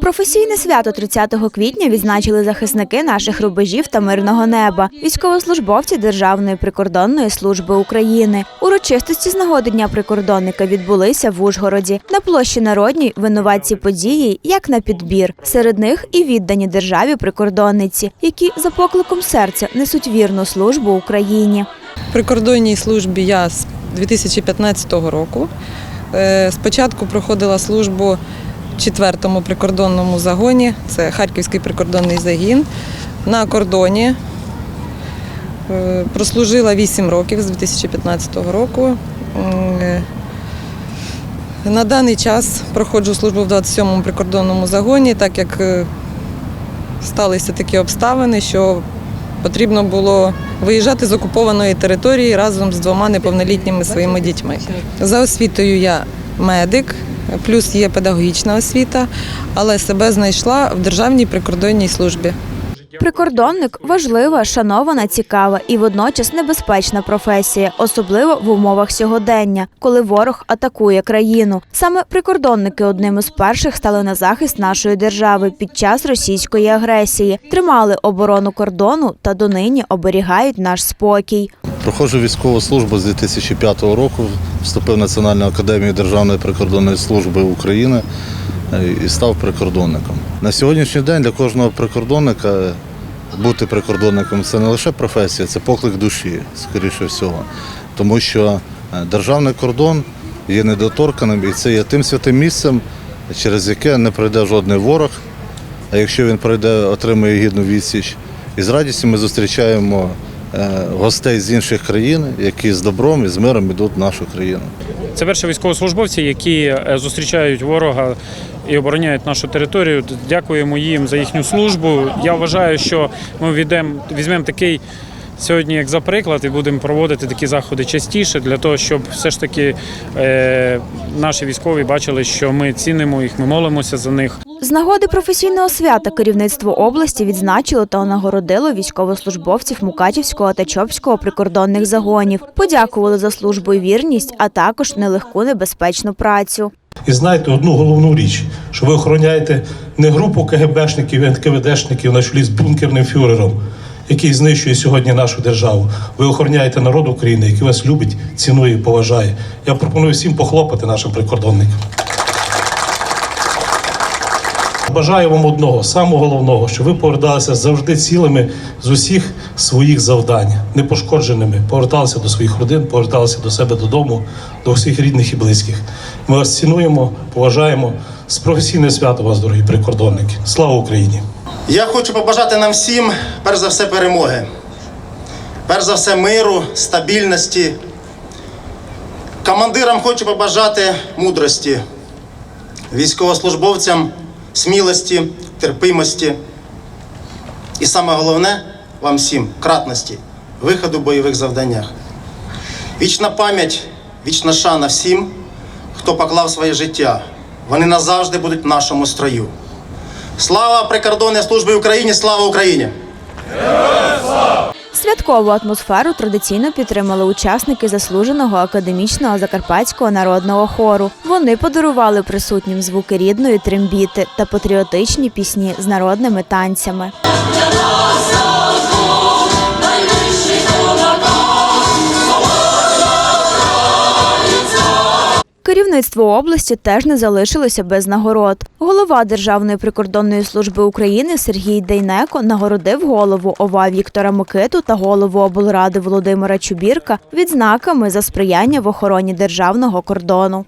Професійне свято 30 квітня відзначили захисники наших рубежів та мирного неба, військовослужбовці Державної прикордонної служби України. Урочистості з нагоди Дня прикордонника відбулися в Ужгороді. На площі Народній винуватці події, як на підбір. Серед них і віддані державі прикордонниці, які за покликом серця несуть вірну службу Україні. В прикордонній службі я з 2015 року. Е, Спочатку проходила службу 4-му прикордонному загоні, це Харківський прикордонний загін, на кордоні. Е, Прослужила 8 років з 2015 року. На даний час проходжу службу в 27-му прикордонному загоні, так як е, сталися такі обставини, що потрібно було виїжджати з окупованої території разом з двома неповнолітніми своїми дітьми. За освітою я медик, плюс є педагогічна освіта, але себе знайшла в Державній прикордонній службі. Прикордонник важлива, шанована, цікава і водночас небезпечна професія, особливо в умовах сьогодення, коли ворог атакує країну. Саме прикордонники одним із перших стали на захист нашої держави під час російської агресії, тримали оборону кордону та донині оберігають наш спокій. Проходжу військову службу з 2005 року, вступив в Національну академію Державної прикордонної служби України е, і став прикордонником. На сьогоднішній день для кожного прикордонника бути прикордонником це не лише професія, це поклик душі, скоріше всього. Тому що е, державний кордон є недоторканим і це є тим святим місцем, через яке не пройде жодний ворог. А якщо він пройде, отримує гідну відсіч. І з радістю ми зустрічаємо гостей з інших країн, які з добром і з миром йдуть в нашу країну. Це перші військовослужбовці, які е, зустрічають ворога і обороняють нашу територію. Дякуємо їм за їхню службу. Я вважаю, що ми візьмемо такий сьогодні, як за приклад, і будемо проводити такі заходи частіше для того, щоб все ж таки е, наші військові бачили, що ми цінимо їх, ми молимося за них. З нагоди професійного свята керівництво області відзначило та нагородило військовослужбовців Мукачівського та Чопського прикордонних загонів. Подякували за службу і вірність, а також нелегку небезпечну працю. І знайте одну головну річ, що ви охороняєте не групу КГБшників і НКВДшників на чолі з бункерним фюрером, який знищує сьогодні нашу державу. Ви охороняєте народ України, який вас любить, цінує і поважає. Я пропоную всім похлопати нашим прикордонникам. Бажаю вам одного, самого головного, щоб ви поверталися завжди цілими з усіх своїх завдань, непошкодженими, поверталися до своїх родин, поверталися до себе додому, до всіх рідних і близьких. Ми вас цінуємо, поважаємо. З професійне свято вас, дорогі прикордонники. Слава Україні! Я хочу побажати нам всім, перш за все, перемоги. Перш за все, миру, стабільності. Командирам хочу побажати мудрості, військовослужбовцям смілості, терпимості. І саме головне вам всім кратності, виходу в бойових завданнях. Вічна пам'ять, вічна шана всім, хто поклав своє життя. Вони назавжди будуть в нашому строю. Слава прикордонній службі Україні! Слава Україні! Святкову атмосферу традиційно підтримали учасники заслуженого академічного закарпатського народного хору. Вони подарували присутнім звуки рідної трембіти та патріотичні пісні з народними танцями. Керівництво області теж не залишилося без нагород. Голова Державної прикордонної служби України Сергій Дейнеко нагородив голову ОВА Віктора Микиту та голову облради Володимира Чубірка відзнаками за сприяння в охороні державного кордону.